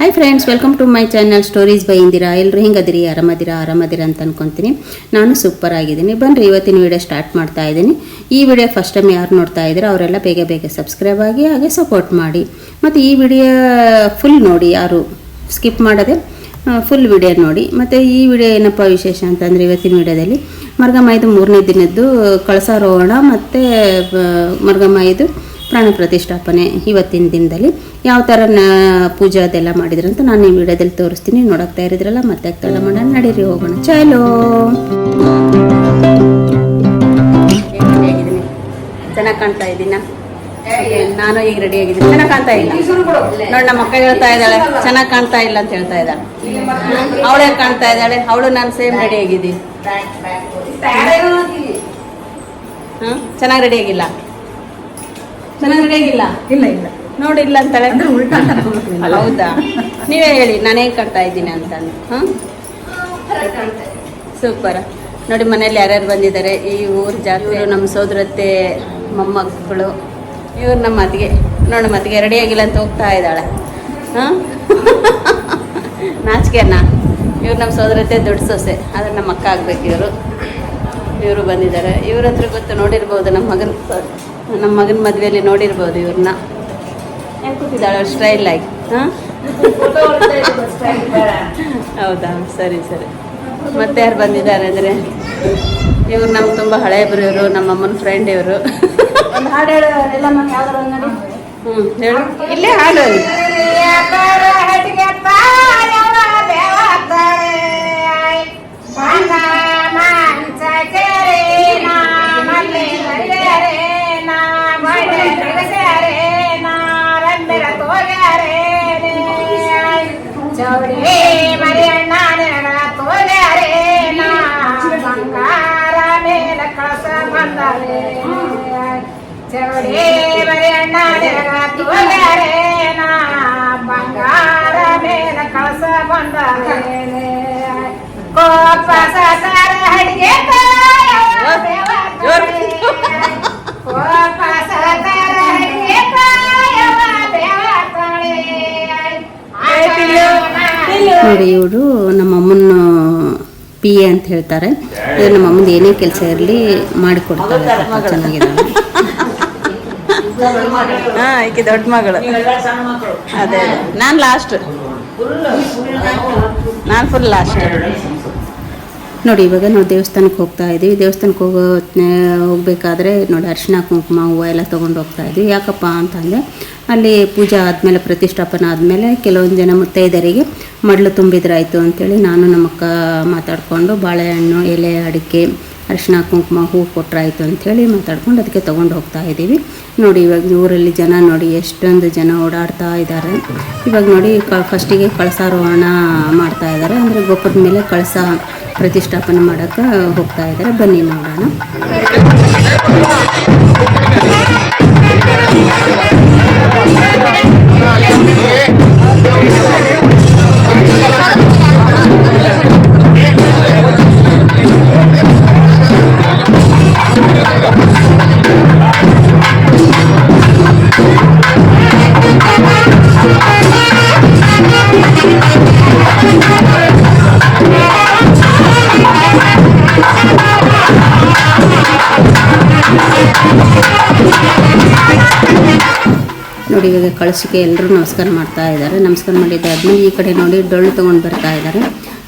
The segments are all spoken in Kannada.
Hi friends welcome to my channel stories by Indira ಎಲ್ಲರೂ ಹೆಂಗದಿರಿ? ಆರಾಮದಿರಾ? ಆರಾಮದಿರಾ ಅಂತ ಅನ್ಕೊತೀನಿ. ನಾನು ಸೂಪರ್ ಆಗಿದ್ದೀನಿ. ಬನ್ನಿ ಇವತ್ತಿನ ವಿಡಿಯೋ ಸ್ಟಾರ್ಟ್ ಮಾಡ್ತಾ ಇದ್ದೀನಿ. ಈ ವಿಡಿಯೋ ಫಸ್ಟ್ ಟೈಮ್ ಯಾರು ನೋಡ್ತಾ ಇದ್ದೀರೋ ಅವರೆಲ್ಲ ಬೇಗ ಬೇಗ ಸಬ್ಸ್ಕ್ರೈಬ್ ಆಗಿ ಹಾಗೆ ಸಪೋರ್ಟ್ ಮಾಡಿ. ಮತ್ತು ಈ ವಿಡಿಯೋ ಫುಲ್ ನೋಡಿ, ಯಾರು ಸ್ಕಿಪ್ ಮಾಡದೆ ಫುಲ್ ವಿಡಿಯೋ ನೋಡಿ. ಮತ್ತು ಈ ವಿಡಿಯೋ ಏನಪ್ಪ ವಿಶೇಷ ಅಂತಂದರೆ ಇವತ್ತಿನ ವಿಡಿಯೋದಲ್ಲಿ ಮರ್ಗಮ್ಮ ಇದು ಮೂರನೇ ದಿನದ್ದು ಕಳಸಾರೋಹಣ ಮತ್ತು ಮರ್ಗಮ್ಮ ಇದು ಪ್ರಾಣ ಪ್ರತಿಷ್ಠಾಪನೆ ಇವತ್ತಿನ ದಿನದಲ್ಲಿ. ಯಾವ ಥರ ನ ಪೂಜೆ ಅದೆಲ್ಲ ಮಾಡಿದ್ರು ಅಂತ ನಾನು ಈ ವಿಡಿಯೋದಲ್ಲಿ ತೋರಿಸ್ತೀನಿ. ನೋಡಕ್ತಾ ಇರಿದ್ರಲ್ಲ ಮತ್ತೆ ತಡ ಮಾಡೋಣ ನಡೀರಿ, ಹೋಗೋಣ. ಚಲೋ. ಚೆನ್ನಾಗಿ ಕಾಣ್ತಾ ಇದ್ದೀನ? ನಾನು ಈಗ ರೆಡಿ ಆಗಿದ್ದೀನಿ. ಚೆನ್ನಾಗಿ ಕಾಣ್ತಾ ಇಲ್ಲ? ನೋಡಿ, ನಮ್ಮ ಅಕ್ಕ ಹೇಳ್ತಾ ಇದ್ದಾಳೆ, ಚೆನ್ನಾಗಿ ಕಾಣ್ತಾ ಇಲ್ಲ ಅಂತ ಹೇಳ್ತಾ ಇದ್ದಾಳೆ ಅವಳೇ ಕಾಣ್ತಾ ಇದ್ದಾಳೆ? ಅವಳು ನಾನು ಸೇಮ್ ರೆಡಿ ಆಗಿದ್ದೀನಿ. ಚೆನ್ನಾಗಿ ರೆಡಿ ಆಗಿಲ್ಲ? ಚೆನ್ನಾಗಿ ರೆಡಿ ಆಗಿಲ್ಲ ಇಲ್ಲ ಇಲ್ಲ. ನೋಡಿ ಇಲ್ಲ ಅಂತಾಳೆ. ಅಂದ್ರೆ ಉಲ್ಟಾ. ಹೌದಾ? ನೀವೇ ಹೇಳಿ ನಾನೇ ಕಟ್ತಾ ಇದ್ದೀನಿ ಅಂತ. ಹಾಂ? ಸೂಪರ್. ನೋಡಿ ಮನೇಲಿ ಯಾರ್ಯಾರು ಬಂದಿದ್ದಾರೆ? ಈ ಊರ ಜಾತ್ರೆ ನಮ್ಮ ಸೋದರತ್ತೆ ಮೊಮ್ಮಕ್ಕಳು ಇವ್ರು ನಮ್ಮ ಅತ್ತಿಗೆ. ನೋಡಿ ಮತ್ತಿಗೆ ರೆಡಿ ಆಗಿಲ್ಲ ಅಂತ ಹೋಗ್ತಾ ಇದ್ದಾಳೆ. ಹಾಂ? ಅಣ್ಣ ಇವ್ರು ನಮ್ಮ ಸೋದರತ್ತೆ ದೊಡ್ಡ ಸೊಸೆ. ಆದರೆ ನಮ್ಮ ಅಕ್ಕ ಆಗ್ಬೇಕು ಇವರು. ಇವರು ಬಂದಿದ್ದಾರೆ. ಇವ್ರ ಹತ್ರ ಗೊತ್ತು ನೋಡಿರ್ಬೋದು ನಮ್ಮ ಮಗನ ನಮ್ಮ ಮಗನ ಮದುವೆಯಲ್ಲಿ ನೋಡಿರ್ಬೋದು ಇವ್ರನ್ನ ಹೆಂಗೆ ಕೂತಿದ್ದಾಳೆ? ಸ್ಟೈಲ್ ಆಗಿ. ಹಾಂ? ಹೌದಾ? ಸರಿ ಸರಿ. ಮತ್ತೆ ಯಾರು ಬಂದಿದ್ದಾರೆ ಅಂದರೆ? ಇವ್ರು ನಮ್ಗೆ ತುಂಬ ಹಳೆಯಬ್ರು ಇವರು ನಮ್ಮ ಅಮ್ಮನ ಫ್ರೆಂಡ್ ಇವರು. ಹ್ಞೂ ಹೇಳು ಇಲ್ಲೇ ಹಾಡು ನೋಡಿ ಇವರು ನಮ್ಮ ಅಮ್ಮನ ಪಿ ಎ ಅಂತ ಹೇಳ್ತಾರೆ. ಇದು ನಮ್ಮ ಅಮ್ಮಂದು ಏನೇ ಕೆಲಸ ಇರಲಿ ಮಾಡಿಕೊಡ್ತಾರೆ. ಚೆನ್ನಾಗಿದೆ ಹಾಂ, ಈಕೆ ದೊಡ್ಡ ಮಗಳು. ಅದೇ ನಾನು ಲಾಸ್ಟ್ ನಾನು ಫುಲ್ ಲಾಸ್ಟ್ ನೋಡಿ, ಇವಾಗ ನಾವು ದೇವಸ್ಥಾನಕ್ಕೆ ಹೋಗ್ತಾ ಇದ್ದೀವಿ ದೇವಸ್ಥಾನಕ್ಕೆ ಹೋಗೋ ಹೋಗ್ಬೇಕಾದ್ರೆ ನೋಡಿ ಅರಿಶಿನ ಕುಂಕುಮ, ಹೂವು ಎಲ್ಲ ತೊಗೊಂಡು ಹೋಗ್ತಾ ಇದ್ವಿ. ಯಾಕಪ್ಪ ಅಂತಂದರೆ, ಅಲ್ಲಿ ಪೂಜೆ ಆದಮೇಲೆ, ಪ್ರತಿಷ್ಠಾಪನೆ ಆದಮೇಲೆ ಕೆಲವೊಂದು ಜನ ಮುತ್ತೈದರಿಗೆ ಮಡ್ಲು ತುಂಬಿದ್ರಾಯಿತು ಅಂಥೇಳಿ ನಾನು ನಮ್ಮ ಅಕ್ಕ ಮಾತಾಡಿಕೊಂಡು ಬಾಳೆಹಣ್ಣು, ಎಲೆ, ಅಡಿಕೆ ಅರಿಶಿನ, ಕುಂಕುಮ, ಹೂ ಕೊಟ್ಟರಾಯಿತು ಅಂಥೇಳಿ ಮಾತಾಡ್ಕೊಂಡು ಅದಕ್ಕೆ ತೊಗೊಂಡು ಹೋಗ್ತಾ ಇದ್ದೀವಿ. ನೋಡಿ, ಇವಾಗ ಊರಲ್ಲಿ ಜನ ನೋಡಿ ಎಷ್ಟೊಂದು ಜನ ಓಡಾಡ್ತಾ ಇದ್ದಾರೆ. ಇವಾಗ ನೋಡಿ, ಕ ಫಸ್ಟಿಗೆ ಕಳಸಾರೋಹಣ ಮಾಡ್ತಾ ಇದ್ದಾರೆ. ಅಂದರೆ ಗೊಬ್ಬರದ ಮೇಲೆ ಕಳಸ ಪ್ರತಿಷ್ಠಾಪನೆ ಮಾಡೋಕ್ಕೆ ಹೋಗ್ತಾ ಇದ್ದಾರೆ. ಬನ್ನಿ ನೋಡೋಣ. ನೋಡಿ, ಇವಾಗ ಕಳಿಸಿಕೆ ಎಲ್ಲರೂ ನಮಸ್ಕಾರ ಮಾಡ್ತಾ ಇದ್ದಾರೆ. ನಮಸ್ಕಾರ ಮಾಡಿದ್ದಾದ್ಮೇಲೆ ಈ ಕಡೆ ನೋಡಿ ಡೊಳ್ಳು ತೊಗೊಂಡು ಬರ್ತಾ ಇದ್ದಾರೆ.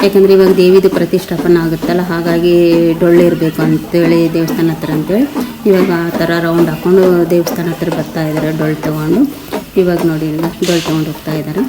ಯಾಕಂದರೆ ಇವಾಗ ದೇವಿದು ಪ್ರತಿಷ್ಠಾಪನೆ ಆಗುತ್ತಲ್ಲ, ಹಾಗಾಗಿ ಡೊಳ್ಳು ಇರಬೇಕು ಅಂತೇಳಿ ದೇವಸ್ಥಾನ ಹತ್ರ ಅಂತೇಳಿ. ಇವಾಗ ಆ ಥರ ರೌಂಡ್ ಹಾಕ್ಕೊಂಡು ದೇವಸ್ಥಾನ ಹತ್ರ ಬರ್ತಾ ಇದ್ದಾರೆ, ಡೊಳ್ಳು ತೊಗೊಂಡು. ಇವಾಗ ನೋಡಿ ಡೊಳ್ಳು ತೊಗೊಂಡು ಹೋಗ್ತಾ ಇದ್ದಾರೆ.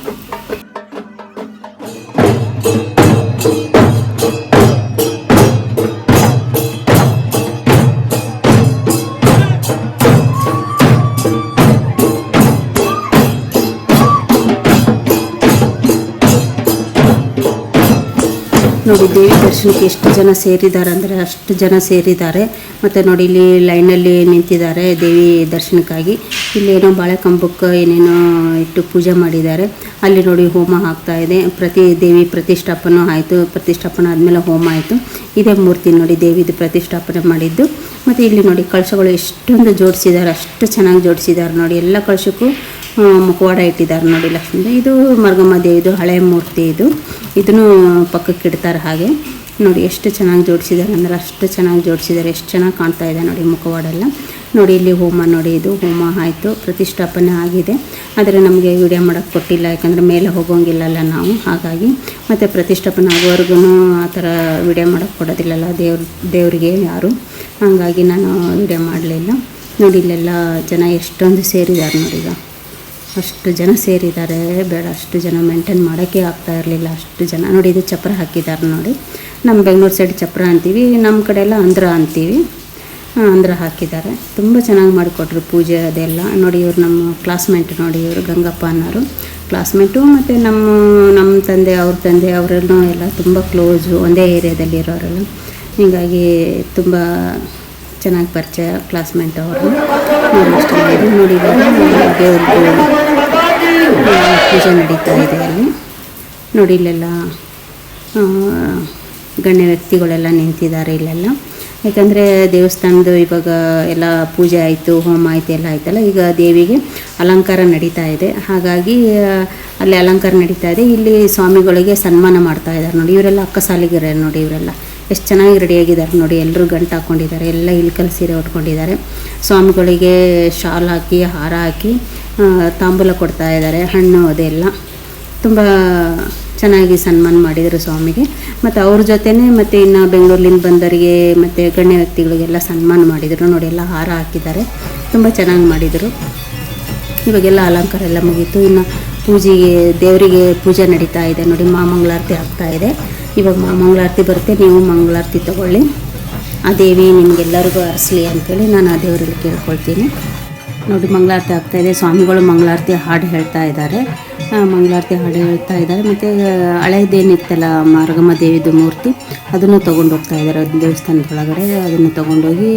ನೋಡಿ, ದೇವಿ ದರ್ಶನಕ್ಕೆ ಎಷ್ಟು ಜನ ಸೇರಿದ್ದಾರೆ ಅಂದರೆ ಅಷ್ಟು ಜನ ಸೇರಿದ್ದಾರೆ. ಮತ್ತು ನೋಡಿ, ಇಲ್ಲಿ ಲೈನಲ್ಲಿ ನಿಂತಿದ್ದಾರೆ ದೇವಿ ದರ್ಶನಕ್ಕಾಗಿ. ಇಲ್ಲೇನೋ ಬಾಳೆ ಕಂಬಕ್ಕೆ ಏನೇನೋ ಇಟ್ಟು ಪೂಜೆ ಮಾಡಿದ್ದಾರೆ. ಅಲ್ಲಿ ನೋಡಿ ಹೋಮ ಆಗ್ತಾ ಇದೆ. ಪ್ರತಿ ದೇವಿ ಪ್ರತಿಷ್ಠಾಪನೆ ಆಯಿತು. ಪ್ರತಿಷ್ಠಾಪನೆ ಆದಮೇಲೆ ಹೋಮ ಆಯಿತು. ಇದೇ ಮೂರ್ತಿ ನೋಡಿ ದೇವಿದು ಪ್ರತಿಷ್ಠಾಪನೆ ಮಾಡಿದ್ದು. ಮತ್ತು ಇಲ್ಲಿ ನೋಡಿ ಕಳಶಗಳು ಎಷ್ಟೊಂದು ಜೋಡಿಸಿದ್ದಾರೆ. ಅಷ್ಟು ಚೆನ್ನಾಗಿ ಜೋಡಿಸಿದ್ದಾರೆ ನೋಡಿ. ಎಲ್ಲ ಕಳಶಕ್ಕೂ ಮುಖವಾಡ ಇಟ್ಟಿದ್ದಾರೆ ನೋಡಿ ಲಕ್ಷ್ಮೀ. ಇದು ಮರ್ಗಮ್ಮ ಇದು ಹಳೆ ಮೂರ್ತಿ ಇದು. ಇದನ್ನು ಪಕ್ಕಕ್ಕೆ ಇಡ್ತಾರೆ ಹಾಗೆ. ನೋಡಿ ಎಷ್ಟು ಚೆನ್ನಾಗಿ ಜೋಡಿಸಿದ್ದಾರೆ ಅಂದರೆ ಅಷ್ಟು ಚೆನ್ನಾಗಿ ಜೋಡಿಸಿದ್ದಾರೆ. ಎಷ್ಟು ಚೆನ್ನಾಗಿ ಕಾಣ್ತಾ ಇದೆ ನೋಡಿ ಮುಖವಾಡೆಲ್ಲ ನೋಡಿ ಇಲ್ಲಿ ಹೋಮ ನೋಡಿ, ಇದು ಹೋಮ ಆಯಿತು. ಪ್ರತಿಷ್ಠಾಪನೆ ಆಗಿದೆ. ಆದರೆ ನಮಗೆ ವಿಡಿಯೋ ಮಾಡೋಕ್ಕೆ ಕೊಟ್ಟಿಲ್ಲ, ಯಾಕಂದರೆ ಮೇಲೆ ಹೋಗೋಂಗಿಲ್ಲಲ್ಲ ನಾವು. ಹಾಗಾಗಿ ಮತ್ತು ಪ್ರತಿಷ್ಠಾಪನೆ ಆಗೋವರೆಗೂ ಆ ಥರ ವಿಡಿಯೋ ಮಾಡೋಕ್ಕೆ ಕೊಡೋದಿಲ್ಲಲ್ಲ ದೇವ್ರ, ದೇವರಿಗೆ ಯಾರು. ಹಾಗಾಗಿ ನಾನು ವಿಡಿಯೋ ಮಾಡಲಿಲ್ಲ. ನೋಡಿ ಇಲ್ಲೆಲ್ಲ ಜನ ಎಷ್ಟೊಂದು ಸೇರಿದ್ದಾರೆ ನೋಡಿ ಈಗ. ಅಷ್ಟು ಜನ ಸೇರಿದ್ದಾರೆ. ಬೇಡ, ಅಷ್ಟು ಜನ ಮೇಂಟೈನ್ ಮಾಡೋಕ್ಕೆ ಆಗ್ತಾ ಇರಲಿಲ್ಲ. ಅಷ್ಟು ಜನ ನೋಡಿ ಇದು ಚಪ್ರ ಹಾಕಿದ್ದಾರೆ ನೋಡಿ. ನಮ್ಮ ಬೆಂಗಳೂರು ಸೈಡ್ ಚಪ್ರ ಅಂತೀವಿ, ನಮ್ಮ ಕಡೆ ಎಲ್ಲ ಅಂದ್ರ ಅಂತೀವಿ. ಅಂದ್ರ ಹಾಕಿದ್ದಾರೆ. ತುಂಬ ಚೆನ್ನಾಗಿ ಮಾಡಿಕೊಟ್ರು ಪೂಜೆ ಅದೆಲ್ಲ. ನೋಡಿ ಇವರು ನಮ್ಮ ಕ್ಲಾಸ್ಮೇಟ್ ನೋಡಿ, ಇವರು ಗಂಗಪ್ಪ ಅನ್ನೋರು. ಕ್ಲಾಸ್ಮೇಟು ಮತ್ತು ನಮ್ಮ ನಮ್ಮ ತಂದೆ, ಅವ್ರ ತಂದೆ ಅವರೆಲ್ಲ ಎಲ್ಲ ತುಂಬ ಕ್ಲೋಸು ಒಂದೇ ಏರಿಯಾದಲ್ಲಿ ಇರೋರೆಲ್ಲ. ಹೀಗಾಗಿ ತುಂಬ ಚೆನ್ನಾಗಿ ಪರಿಚಯ ಕ್ಲಾಸ್ಮೇಟ್ ಅವರು ನೋಡಿ ಪೂಜೆ ನಡೀತಾ ಇದೆ ಅಲ್ಲಿ. ನೋಡಿ ಇಲ್ಲೆಲ್ಲ ಗಣ್ಯ ವ್ಯಕ್ತಿಗಳೆಲ್ಲ ನಿಂತಿದ್ದಾರೆ ಇಲ್ಲೆಲ್ಲ. ಯಾಕಂದರೆ ದೇವಸ್ಥಾನದ ಇವಾಗ ಎಲ್ಲ ಪೂಜೆ ಆಯಿತು, ಹೋಮ ಆಯಿತು, ಎಲ್ಲ ಆಯ್ತಲ್ಲ, ಈಗ ದೇವಿಗೆ ಅಲಂಕಾರ ನಡೀತಾ ಇದೆ. ಹಾಗಾಗಿ ಅಲ್ಲಿ ಅಲಂಕಾರ ನಡೀತಾ ಇದೆ. ಇಲ್ಲಿ ಸ್ವಾಮಿಗಳಿಗೆ ಸನ್ಮಾನ ಮಾಡ್ತಾ ಇದ್ದಾರೆ. ನೋಡಿ, ಇವರೆಲ್ಲ ಅಕ್ಕ ಸಾಲಿಗರ ನೋಡಿ ಇವರೆಲ್ಲ. ಎಷ್ಟು ಚೆನ್ನಾಗಿ ರೆಡಿಯಾಗಿದ್ದಾರೆ ನೋಡಿ. ಎಲ್ಲರೂ ಗಂಟು ಹಾಕ್ಕೊಂಡಿದ್ದಾರೆ ಎಲ್ಲ ಇಳ್ಕಲ್ ಸೀರೆ ಉಟ್ಕೊಂಡಿದ್ದಾರೆ ಸ್ವಾಮಿಗಳಿಗೆ ಶಾಲ್ ಹಾಕಿ, ಹಾರ ಹಾಕಿ ತಾಂಬೂಲ ಕೊಡ್ತಾ ಇದ್ದಾರೆ. ಹಣ್ಣು ಅದೆಲ್ಲ. ತುಂಬ ಚೆನ್ನಾಗಿ ಸನ್ಮಾನ ಮಾಡಿದರು ಸ್ವಾಮಿಗೆ. ಮತ್ತು ಅವ್ರ ಜೊತೆನೇ ಮತ್ತು ಇನ್ನು ಬೆಂಗಳೂರಿನ ಬಂದವರಿಗೆ ಮತ್ತು ಗಣ್ಯ ವ್ಯಕ್ತಿಗಳಿಗೆಲ್ಲ ಸನ್ಮಾನ ಮಾಡಿದರು. ನೋಡಿ, ಎಲ್ಲ ಹಾರ ಹಾಕಿದ್ದಾರೆ. ತುಂಬ ಚೆನ್ನಾಗಿ ಮಾಡಿದರು. ಇವಾಗೆಲ್ಲ ಅಲಂಕಾರ ಎಲ್ಲ ಮುಗೀತು. ಇನ್ನು ಪೂಜೆಗೆ, ದೇವರಿಗೆ ಪೂಜೆ ನಡೀತಾ ಇದೆ. ನೋಡಿ ಮಾಮಂಗಳಾರತಿ ಆಗ್ತಾ ಇದೆ. ಇವಾಗ ಮಂಗಳಾರತಿ ಬರುತ್ತೆ, ನೀವು ಮಂಗಳಾರತಿ ತಗೊಳ್ಳಿ. ಆ ದೇವಿ ನಿಮಗೆಲ್ಲರಿಗೂ ಹರಿಸ್ಲಿ ಅಂತೇಳಿ ನಾನು ಆ ದೇವರಲ್ಲಿ ಕೇಳ್ಕೊಳ್ತೀನಿ. ನೋಡಿ, ಮಂಗಳಾರತಿ ಆಗ್ತಾಯಿದೆ ಸ್ವಾಮಿಗಳು ಮಂಗಳಾರತಿ ಹಾಡು ಹೇಳ್ತಾ ಇದ್ದಾರೆ. ಮಂಗಳಾರತಿ ಹಾಡು ಹೇಳ್ತಾ ಇದ್ದಾರೆ. ಮತ್ತು ಹಳೇದೇನಿತ್ತಲ್ಲ ಮಾರ್ಗಮ್ಮ ದೇವಿದು ಮೂರ್ತಿ, ಅದನ್ನು ತೊಗೊಂಡು ಹೋಗ್ತಾ ಇದ್ದಾರೆ. ದೇವಸ್ಥಾನದ ಒಳಗಡೆ ಅದನ್ನು ತೊಗೊಂಡೋಗಿ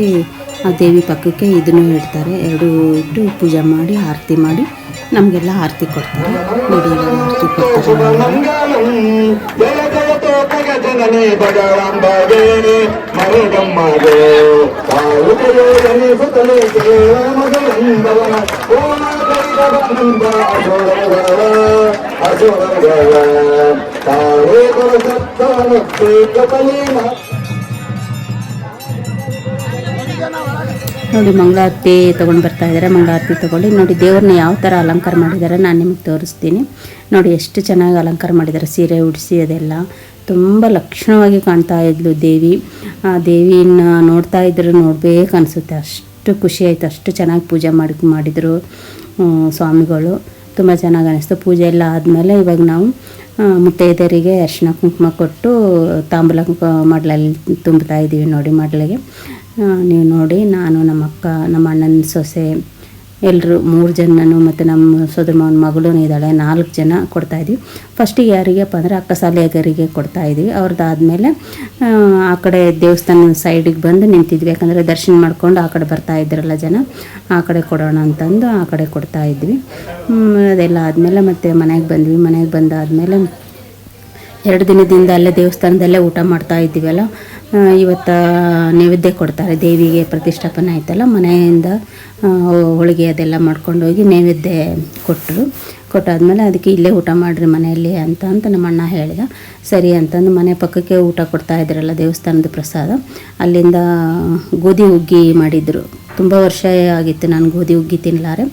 ಆ ದೇವಿ ಪಕ್ಕಕ್ಕೆ ಇದನ್ನು ಇಡ್ತಾರೆ ಎರಡು ಇಟ್ಟು ಪೂಜೆ ಮಾಡಿ, ಆರತಿ ಮಾಡಿ, ನಮಗೆಲ್ಲ ಆರತಿ ಕೊಡ್ತಾರೆ. ನೋಡಿ ಆರತಿ ಕೊಡ್ತಾರೆ. ತೋಟಗ ಜನನಿ ಬಡವಂಬಗೆ ಮರುಗಮ್ಮಗೆ ಕಾಲುಕೆಯೋಗನಿ ಸುತಲೆ ಮಗಲಿಂದವನ ಓಮ ಬಂದ ಅಜೋರಗಳ ಅಜೋರಗಳ ತಾವೇ ಕೊರ ಸತ್ತವನಕ್ಕೆ ಕಪಲಿ ನೋಡಿ, ಮಂಗಳಾರತಿ ತೊಗೊಂಡು ಬರ್ತಾ ಇದ್ದಾರೆ ಮಂಗಳಾರತಿ ತೊಗೊಂಡು ನೋಡಿ, ದೇವ್ರನ್ನ ಯಾವ ಥರ ಅಲಂಕಾರ ಮಾಡಿದ್ದಾರೆ ನಾನು ನಿಮಗೆ ತೋರಿಸ್ತೀನಿ. ನೋಡಿ, ಎಷ್ಟು ಚೆನ್ನಾಗಿ ಅಲಂಕಾರ ಮಾಡಿದ್ದಾರೆ ಸೀರೆ ಉಡಿಸಿ ಅದೆಲ್ಲ. ತುಂಬ ಲಕ್ಷಣವಾಗಿ ಕಾಣ್ತಾ ಇದ್ಲು ದೇವಿ. ಆ ದೇವಿನ ನೋಡ್ತಾ ಇದ್ರೆ ನೋಡ್ಬೇಕು ಅನಿಸುತ್ತೆ. ಅಷ್ಟು ಖುಷಿ ಆಯಿತು. ಅಷ್ಟು ಚೆನ್ನಾಗಿ ಪೂಜೆ ಮಾಡಿ, ಮಾಡಿದರು ಸ್ವಾಮಿಗಳು. ತುಂಬ ಚೆನ್ನಾಗಿ ಅನಿಸ್ತು. ಪೂಜೆ ಎಲ್ಲ ಆದಮೇಲೆ ಇವಾಗ ನಾವು ಮುತ್ತೈದೆಯರಿಗೆ ಅರ್ಶಿನ ಕುಂಕುಮ ಕೊಟ್ಟು ತಾಂಬೂಲ ಮಡ್ಲಲ್ಲಿ ತುಂಬ್ತಾ ಇದ್ದೀವಿ ನೋಡಿ ಮಡ್ಲಿಗೆ. ನೀವು ನೋಡಿ, ನಾನು ನಮ್ಮ ಅಕ್ಕ, ನಮ್ಮ ಅಣ್ಣನ ಸೊಸೆ ಎಲ್ಲರೂ ಮೂರು ಜನನೂ ಮತ್ತು ನಮ್ಮ ಸೋದರ ಮಾವನ ಮಗಳೂ ಇದ್ದಾಳೆ, ನಾಲ್ಕು ಜನ ಕೊಡ್ತಾ ಇದ್ವಿ. ಫಸ್ಟಿಗೆ ಯಾರಿಗೆಪ್ಪ ಅಂದರೆ ಅಕ್ಕ ಸಾಲೆಗರಿಗೆ ಕೊಡ್ತಾ ಇದ್ವಿ. ಅವ್ರದ್ದಾದಮೇಲೆ ಆ ಕಡೆ ದೇವಸ್ಥಾನ ಸೈಡಿಗೆ ಬಂದು ನಿಂತಿದ್ವಿ. ಯಾಕಂದರೆ ದರ್ಶನ ಮಾಡ್ಕೊಂಡು ಆ ಕಡೆ ಬರ್ತಾ ಇದ್ರಲ್ಲ ಜನ, ಆ ಕಡೆ ಕೊಡೋಣ ಅಂತಂದು ಆ ಕಡೆ ಕೊಡ್ತಾ ಇದ್ವಿ. ಅದೆಲ್ಲ ಆದಮೇಲೆ ಮತ್ತೆ ಮನೆಗೆ ಬಂದ್ವಿ. ಮನೆಗೆ ಬಂದಾದಮೇಲೆ ಎರಡು ದಿನದಿಂದ ಅಲ್ಲೇ ದೇವಸ್ಥಾನದಲ್ಲೇ ಊಟ ಮಾಡ್ತಾ ಇದ್ದೀವಲ್ಲ ಇವತ್ತು ನೈವೇದ್ಯ ಕೊಡ್ತಾರೆ, ದೇವಿಗೆ ಪ್ರತಿಷ್ಠಾಪನೆ ಆಯ್ತಲ್ಲ, ಮನೆಯಿಂದ ಹೋಳಿಗೆ ಅದೆಲ್ಲ ಮಾಡ್ಕೊಂಡು ಹೋಗಿ ನೈವೇದ್ಯ ಕೊಟ್ಟರು. ಕೊಟ್ಟಾದ್ಮೇಲೆ ಅದಕ್ಕೆ ಇಲ್ಲೇ ಊಟ ಮಾಡಿರಿ ಮನೆಯಲ್ಲಿ ಅಂತ ಅಂತ ನಮ್ಮ ಅಣ್ಣ ಹೇಳಿದ. ಸರಿ ಅಂತಂದು ಮನೆ ಪಕ್ಕಕ್ಕೆ ಊಟ ಕೊಡ್ತಾ ಇದ್ರಲ್ಲ ದೇವಸ್ಥಾನದ ಪ್ರಸಾದ, ಅಲ್ಲಿಂದ ಗೋಧಿ ಹುಗ್ಗಿ ಮಾಡಿದರು. ತುಂಬ ವರ್ಷ ಆಗಿತ್ತು ನಾನು ಗೋಧಿ ಹುಗ್ಗಿ ತಿನ್ನಲಾರೆ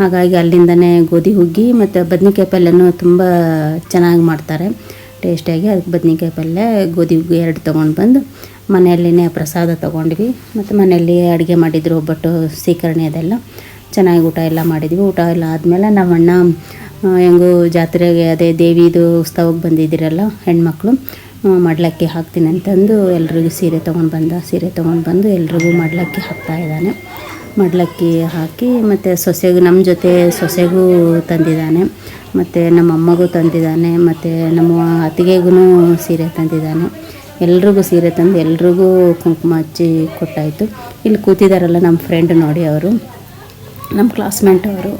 ಹಾಗಾಗಿ ಅಲ್ಲಿಂದನೇ ಗೋಧಿ ಹುಗ್ಗಿ ಮತ್ತು ಬದ್ನಿಕಾಯಿ ಪಲ್ಯನೂ ತುಂಬ ಚೆನ್ನಾಗಿ ಮಾಡ್ತಾರೆ. ಟೇಸ್ಟಿಯಾಗಿ ಅದಕ್ಕೆ ಬದ್ನಿಕಾಯಿ ಪಲ್ಯ ಗೋಧಿ ಎರಡು ತೊಗೊಂಡು ಬಂದು ಮನೆಯಲ್ಲಿನೇ ಪ್ರಸಾದ ತೊಗೊಂಡ್ವಿ. ಮತ್ತು ಮನೆಯಲ್ಲಿ ಅಡುಗೆ ಮಾಡಿದ್ರು ಒಬ್ಬಟ್ಟು ಸೀಕರಣೆ ಅದೆಲ್ಲ. ಚೆನ್ನಾಗಿ ಊಟ ಎಲ್ಲ ಮಾಡಿದ್ವಿ. ಊಟ ಎಲ್ಲ ಆದಮೇಲೆ ನಮ್ಮ ಅಣ್ಣ ಆ, ಹೆಂಗೂ ಜಾತ್ರೆಗೆ ಅದೇ ದೇವಿದು ಉತ್ಸವಕ್ಕೆ ಬಂದಿದ್ದೀರಲ್ಲ ಹೆಣ್ಮಕ್ಳು ಮಡ್ಲಕ್ಕಿ ಹಾಕ್ತೀನಿ ಅಂತಂದು ಎಲ್ರಿಗೂ ಸೀರೆ ತೊಗೊಂಡು ಬಂದ ಸೀರೆ ತೊಗೊಂಡು ಬಂದು ಎಲ್ರಿಗೂ ಮಡ್ಲಕ್ಕಿ ಹಾಕ್ತಾ ಇದ್ದಾನೆ. ಮಡ್ಲಕ್ಕಿ ಹಾಕಿ ಮತ್ತು ಸೊಸೆಗೂ ನಮ್ಮ ಜೊತೆ ಸೊಸೆಗೂ ತಂದಿದ್ದಾನೆ. ಮತ್ತು ನಮ್ಮ ಅಮ್ಮಗೂ ತಂದಿದ್ದಾನೆ. ಮತ್ತು ನಮ್ಮ ಅತ್ತಿಗೆಗೂ ಸೀರೆ ತಂದಿದ್ದಾನೆ. ಎಲ್ರಿಗೂ ಸೀರೆ ತಂದು ಎಲ್ರಿಗೂ ಕುಂಕುಮ ಹಚ್ಚಿ ಕೊಟ್ಟಾಯಿತು. ಇಲ್ಲಿ ಕೂತಿದ್ದಾರಲ್ಲ ನಮ್ಮ ಫ್ರೆಂಡ್ ನೋಡಿ ಅವರು. ನಮ್ಮ ಕ್ಲಾಸ್ಮೇಟ್ ಅವರು.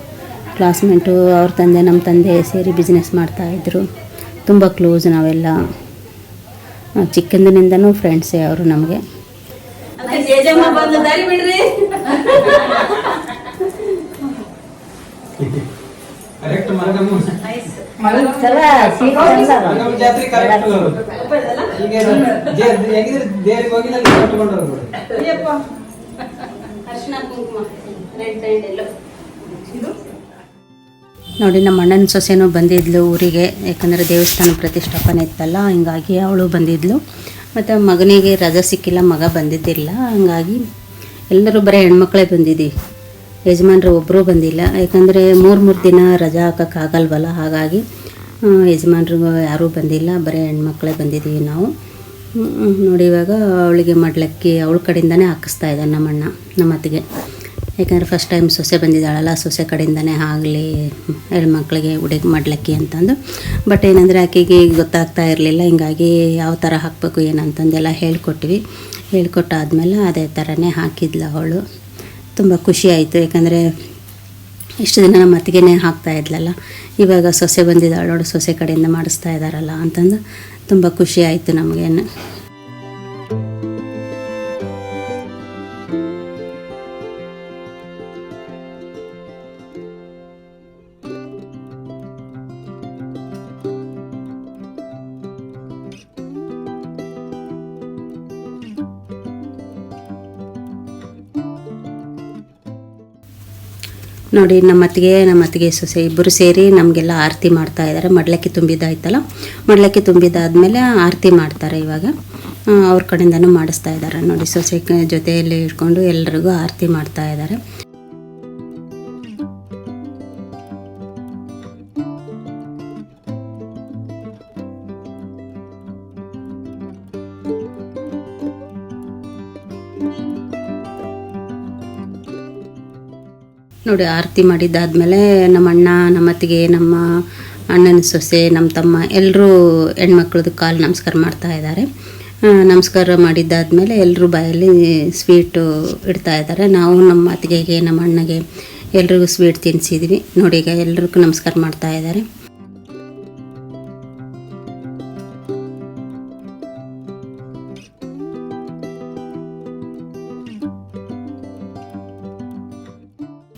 ಕ್ಲಾಸ್ಮೇಟು ಅವ್ರ ತಂದೆ ನಮ್ಮ ತಂದೆ ಸೇರಿ ಬಿಸ್ನೆಸ್ ಮಾಡ್ತಾಯಿದ್ರು ತುಂಬ ಕ್ಲೋಸ್ ನಾವೆಲ್ಲ. ಚಿಕ್ಕಂದಿನಿಂದನೂ ಫ್ರೆಂಡ್ಸೇ ಅವರು ನಮಗೆ. ಕರೆಕ್ಟ್ ಮರಗಮ್ಮ ಚಲ ಸೀಟ್ ಚಂದ ಮರಗಮ್ಮ ಜಾತ್ರೆ ಕರೆಕ್ಟ್ ಈಗ ಜೇ- ಹೆಂಗಿದ್ರೆ ದೇವ್ರಿಗೆ ಹೋಗಿ ಅಲ್ಲಿ ಕಟ್ಕೊಂಡು ಹೋಗ್ಬಿಡು ಅರ್ಶಿನ ಕುಂಕುಮ ರೆಡ್ ಆ್ಯಂಡ್ ಎಲ್ಲೋ ನೋಡಿ ನಮ್ಮ ಅಣ್ಣನ ಸೊಸೆನೂ ಬಂದಿದ್ಲು ಊರಿಗೆ ಯಾಕಂದರೆ ದೇವಸ್ಥಾನ ಪ್ರತಿಷ್ಠಾಪನೆ ಇತ್ತಲ್ಲ ಹಿಂಗಾಗಿ ಅವಳು ಬಂದಿದ್ಲು. ಮತ್ತು ಮಗನಿಗೆ ರಜೆ ಸಿಕ್ಕಿಲ್ಲ ಮಗ ಬಂದಿದ್ದಿಲ್ಲ ಹಂಗಾಗಿ ಎಲ್ಲರೂ ಬರೀ ಹೆಣ್ಮಕ್ಳೇ ಬಂದಿದ್ದೀವಿ. ಯಜಮಾನ್ರು ಒಬ್ಬರೂ ಬಂದಿಲ್ಲ. ಯಾಕಂದರೆ ಮೂರು ಮೂರು ದಿನ ರಜಾ ಹಾಕೋಕ್ಕಾಗಲ್ವಲ್ಲ? ಹಾಗಾಗಿ ಯಜಮಾನ್ರು ಯಜಮಾನ್ರಿಗೂ ಯಾರೂ ಬಂದಿಲ್ಲ. ಬರೀ ಹೆಣ್ಮಕ್ಳೇ ಬಂದಿದ್ದೀವಿ ನಾವು. ನೋಡಿ ಇವಾಗ ಅವಳಿಗೆ ಮಡ್ಲಕ್ಕಿ ಅವಳ ಕಡೆಯಿಂದನೇ ಹಾಕಿಸ್ತಾ ಇದ್ದಾನೆ ನಮ್ಮಣ್ಣ, ನಮ್ಮ ಅತ್ತಿಗೆ. ಯಾಕಂದರೆ ಫಸ್ಟ್ ಟೈಮ್ ಸೊಸೆ ಬಂದಿದ್ದಾಳಲ್ಲ, ಸೊಸೆ ಕಡೆಯಿಂದನೇ ಆಗಲಿ, ಹೆಣ್ಮಕ್ಳಿಗೆ ಉಡುಗೆ ಮಡ್ಲಕ್ಕಿ ಅಂತಂದು. ಬಟ್ ಏನಂದರೆ ಆಕೆಗೆ ಗೊತ್ತಾಗ್ತಾ ಇರಲಿಲ್ಲ. ಹಿಂಗಾಗಿ ಯಾವ ಥರ ಹಾಕಬೇಕು, ಏನಂತಂದೆಲ್ಲ ಹೇಳ್ಕೊಟ್ವಿ. ಹೇಳ್ಕೊಟ್ಟಾದ್ಮೇಲೆ ಅದೇ ಥರನೇ ಹಾಕಿದ್ಲು ಅವಳು. ತುಂಬ ಖುಷಿ ಆಯಿತು ಯಾಕಂದರೆ ಇಷ್ಟು ದಿನ ನಮ್ಮ ಅತ್ತಿಗೆನೇ ಹಾಕ್ತಾ ಇದ್ಲಲ್ಲ, ಇವಾಗ ಸೊಸೆ ಬಂದಿದ್ದಾಳು ಸೊಸೆ ಕಡೆಯಿಂದ ಮಾಡಿಸ್ತಾ ಇದ್ದಾರಲ್ಲ ಅಂತಂದು ತುಂಬ ಖುಷಿ ಆಯಿತು ನಮಗೇನು ನೋಡಿ, ನಮ್ಮ ಅತ್ತಿಗೆ ನಮ್ಮ ಅತ್ತಿಗೆ ಸೊಸೆ ಇಬ್ಬರು ಸೇರಿ ನಮಗೆಲ್ಲ ಆರತಿ ಮಾಡ್ತಾ ಇದ್ದಾರೆ. ಮಡ್ಲಕ್ಕಿ ತುಂಬಿದ್ದಾಯ್ತಲ್ಲ? ಮಡ್ಲಕ್ಕಿ ತುಂಬಿದಾದ್ಮೇಲೆ ಆರತಿ ಮಾಡ್ತಾರೆ ಇವಾಗ. ಅವ್ರ ಕಡೆಯಿಂದನೂ ಮಾಡಿಸ್ತಾ ಇದ್ದಾರೆ. ನೋಡಿ, ಸೊಸೆ ಜೊತೆಯಲ್ಲಿ ಇಟ್ಕೊಂಡು ಎಲ್ರಿಗೂ ಆರತಿ ಮಾಡ್ತಾ ಇದ್ದಾರೆ. ನೋಡಿ ಆರತಿ ಮಾಡಿದ್ದಾದಮೇಲೆ ನಮ್ಮ ಅಣ್ಣ, ನಮ್ಮ ಅತ್ತಿಗೆ, ನಮ್ಮ ಅಣ್ಣನ ಸೊಸೆ, ನಮ್ಮ ತಮ್ಮ ಎಲ್ಲರೂ ಹೆಣ್ಮಕ್ಳದ್ದು ಕಾಲು ನಮಸ್ಕಾರ ಮಾಡ್ತಾ ಇದ್ದಾರೆ. ನಮಸ್ಕಾರ ಮಾಡಿದ್ದಾದ್ಮೇಲೆ ಎಲ್ಲರೂ ಬಾಯಲ್ಲಿ ಸ್ವೀಟು ಇಡ್ತಾ ಇದ್ದಾರೆ. ನಾವು ನಮ್ಮ ಅತ್ತಿಗೆಗೆ, ನಮ್ಮ ಅಣ್ಣಗೆ ಎಲ್ರಿಗೂ ಸ್ವೀಟ್ ತಿನ್ನಿಸಿದ್ವಿ ನೋಡಿ ಈಗ ಎಲ್ರಿಗೂ ನಮಸ್ಕಾರ ಮಾಡ್ತಾ ಇದ್ದಾರೆ.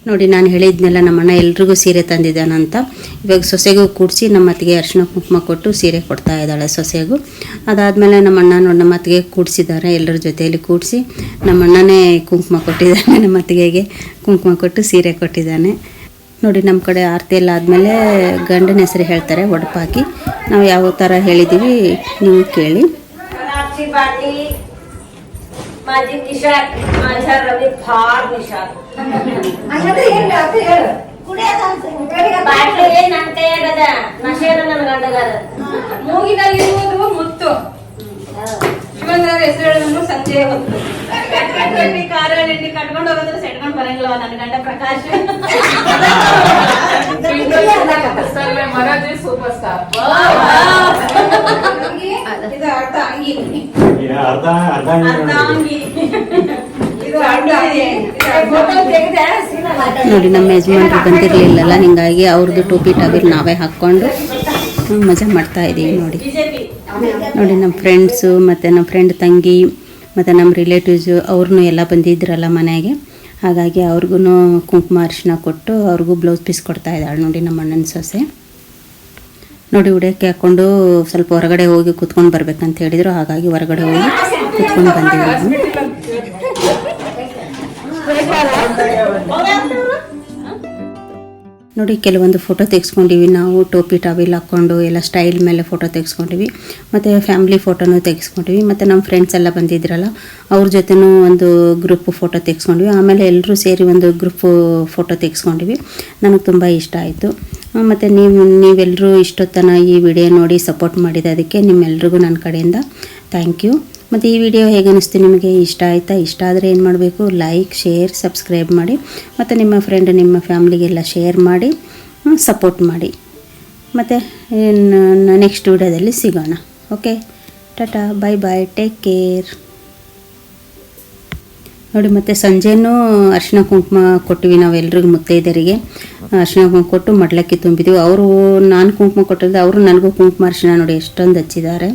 ನೋಡಿ, ನಾನು ಹೇಳಿದ್ನೆಲ್ಲ ನಮ್ಮಣ್ಣ ಎಲ್ರಿಗೂ ಸೀರೆ ತಂದಿದ್ದಾನಂತ. ಇವಾಗ ಸೊಸೆಗೂ ಕೂಡಿಸಿ ನಮ್ಮ ಅತ್ತಿಗೆ ಅರಿಶಿನ ಕುಂಕುಮ ಕೊಟ್ಟು ಸೀರೆ ಕೊಡ್ತಾ ಇದ್ದಾಳೆ ಸೊಸೆಗೂ. ಅದಾದಮೇಲೆ ನಮ್ಮ ಅಣ್ಣ ನೋಡಿ, ನಮ್ಮ ಅತ್ತಿಗೆ ಕೂಡಿಸಿದ್ದಾರೆ, ಎಲ್ಲರ ಜೊತೆಯಲ್ಲಿ ಕೂಡಿಸಿ. ನಮ್ಮ ಅಣ್ಣನೇ ಕುಂಕುಮ ಕೊಟ್ಟಿದ್ದಾನೆ, ನಮ್ಮ ಅತ್ತಿಗೆಗೆ ಕುಂಕುಮ ಕೊಟ್ಟು ಸೀರೆ ಕೊಟ್ಟಿದ್ದಾನೆ. ನೋಡಿ, ನಮ್ಮ ಕಡೆ ಆರತಿ ಎಲ್ಲ ಆದಮೇಲೆ ಗಂಡನ ಹೆಸರು ಹೇಳ್ತಾರೆ, ಒಡಪಾಕಿ. ನಾವು ಯಾವ ಥರ ಹೇಳಿದ್ದೀವಿ, ನೀವು ಕೇಳಿ. माझी निशाट माझ्या रवी फार निशाट ಬಾಟ್ಲಿ ನನ್ ಕೈಯಾಗದ ನಶೆದ ನನ್ ಗಂಡಗದ ಮೂಗಿನಲ್ಲಿರುವುದು ಮುತ್ತು ಶಿವಂದ್ರ ಹೆಸರು ಹೇಳಿದ್ರು ಸಂಜೆ ಹೊತ್ತು ಕಟ್ಟಿ ಕಾರಲ್ಲಿ ಎಣ್ಣೆ ಕಟ್ಕೊಂಡು ಹೋಗೋದ್ರೆ ಸೆಟ್ಕೊಂಡ್ ಬರಂಗಿಲ್ಲ ನನ್ ಗಂಡ ಪ್ರಕಾಶ್ ಮರಾಜೆ ಸೂಪರ್ ಸ್ಟಾರ್ ಇದು ಅರ್ಧ ಅಂಗಿ ಅರ್ಧ ಅರ್ಧ ಅರ್ಧ ಅಂಗಿ ಇದು ಅರ್ಧ ಅಂಗಿ ಫೋಟೋ ತೆಗೆದೆ ಸೀದಾ ನೋಡಿ ನಮ್ಮ ಯಜಮಾನ್ರು ಬಂದಿರಲಿಲ್ಲಲ್ಲ ಹಿಂಗಾಗಿ ಅವ್ರದ್ದು ಟೋಪಿ ಟಬಿಲ್ ನಾವೇ ಹಾಕ್ಕೊಂಡು ಮಜಾ ಮಾಡ್ತಾ ಇದ್ದೀವಿ ನೋಡಿ. ನೋಡಿ ನಮ್ಮ ಫ್ರೆಂಡ್ಸು ಮತ್ತು ನಮ್ಮ ಫ್ರೆಂಡ್ ತಂಗಿ ಮತ್ತು ನಮ್ಮ ರಿಲೇಟಿವ್ಸು ಅವ್ರನ್ನೂ ಎಲ್ಲ ಬಂದಿದ್ರಲ್ಲ ಮನೆಗೆ. ಹಾಗಾಗಿ ಅವ್ರಿಗೂ ಕುಂಕುಮ ಅರಿಶಿನ ಕೊಟ್ಟು ಅವ್ರಿಗೂ ಬ್ಲೌಸ್ ಪೀಸ್ ಕೊಡ್ತಾ ಇದ್ದಾಳೆ ನೋಡಿ ನಮ್ಮ ಅಣ್ಣನ ಸೊಸೆ. ನೋಡಿ ಉಡಕ್ಕೆ ಹಾಕ್ಕೊಂಡು ಸ್ವಲ್ಪ ಹೊರಗಡೆ ಹೋಗಿ ಕೂತ್ಕೊಂಡು ಬರ್ಬೇಕಂತ ಹೇಳಿದರು, ಹಾಗಾಗಿ ಹೊರಗಡೆ ಹೋಗಿ ಕೂತ್ಕೊಂಡು ಬಂದಿದ್ದೀವಿ. ನೋಡಿ, ಕೆಲವೊಂದು ಫೋಟೋ ತೆಗೆಸ್ಕೊಂಡಿವಿ. ನಾವು ಟೋಪಿ ಟಾವಿಲ್ ಹಾಕ್ಕೊಂಡು ಎಲ್ಲ ಸ್ಟೈಲ್ ಮೇಲೆ ಫೋಟೋ ತೆಗೆಸ್ಕೊಂಡಿವಿ. ಮತ್ತು ಫ್ಯಾಮ್ಲಿ ಫೋಟೋನೂ ತೆಗೆಸ್ಕೊಂಡಿವಿ. ಮತ್ತು ನಮ್ಮ ಫ್ರೆಂಡ್ಸ್ ಎಲ್ಲ ಬಂದಿದ್ರಲ್ಲ, ಅವ್ರ ಜೊತೆನೂ ಒಂದು ಗ್ರೂಪ್ ಫೋಟೋ ತೆಗೆಸ್ಕೊಂಡ್ವಿ. ಆಮೇಲೆ ಎಲ್ಲರೂ ಸೇರಿ ಒಂದು ಗ್ರೂಪ್ ಫೋಟೋ ತೆಗೆಸ್ಕೊಂಡಿವಿ. ನನಗೆ ತುಂಬ ಇಷ್ಟ ಆಯಿತು. ಮತ್ತು ನೀವು ನೀವೆಲ್ಲರೂ ಇಷ್ಟೊತ್ತನ ಈ ವಿಡಿಯೋ ನೋಡಿ ಸಪೋರ್ಟ್ ಮಾಡಿದ ಅದಕ್ಕೆ ನಿಮ್ಮೆಲ್ರಿಗೂ ನನ್ನ ಕಡೆಯಿಂದ ಥ್ಯಾಂಕ್ ಯು ಮತ್ತು ಈ ವಿಡಿಯೋ ಹೇಗೆ ಅನಿಸ್ತು ನಿಮಗೆ? ಇಷ್ಟ ಆಯಿತಾ? ಇಷ್ಟ ಆದರೆ ಏನು ಮಾಡಬೇಕು? ಲೈಕ್ ಶೇರ್ ಸಬ್ಸ್ಕ್ರೈಬ್ ಮಾಡಿ. ಮತ್ತು ನಿಮ್ಮ ಫ್ರೆಂಡ್ ನಿಮ್ಮ ಫ್ಯಾಮ್ಲಿಗೆಲ್ಲ ಶೇರ್ ಮಾಡಿ ಸಪೋರ್ಟ್ ಮಾಡಿ. ಮತ್ತು ನೆಕ್ಸ್ಟ್ ವಿಡಿಯೋದಲ್ಲಿ ಸಿಗೋಣ. Okay tata bye bye take care ನೋಡಿ, ಮತ್ತು ಸಂಜೆನೂ ಅರಿಶಿನ ಕುಂಕುಮ ಕೊಟ್ಟಿವಿ ನಾವು ಎಲ್ರಿಗೂ ಮುತ್ತೈದರಿಗೆ ಅರಿಶಿನ ಕುಂಕುಮ ಕೊಟ್ಟು ಮಡ್ಲಕ್ಕಿ ತುಂಬಿದ್ದೀವಿ ಅವರು ನಾನು ಕುಂಕುಮ ಕೊಟ್ಟಿದ್ದೆ ಅವರು ನನಗೂ ಕುಂಕುಮ ಅರ್ಶಿನ ನೋಡಿ, ಎಷ್ಟೊಂದು ಹಚ್ಚಿದ್ದಾರೆ.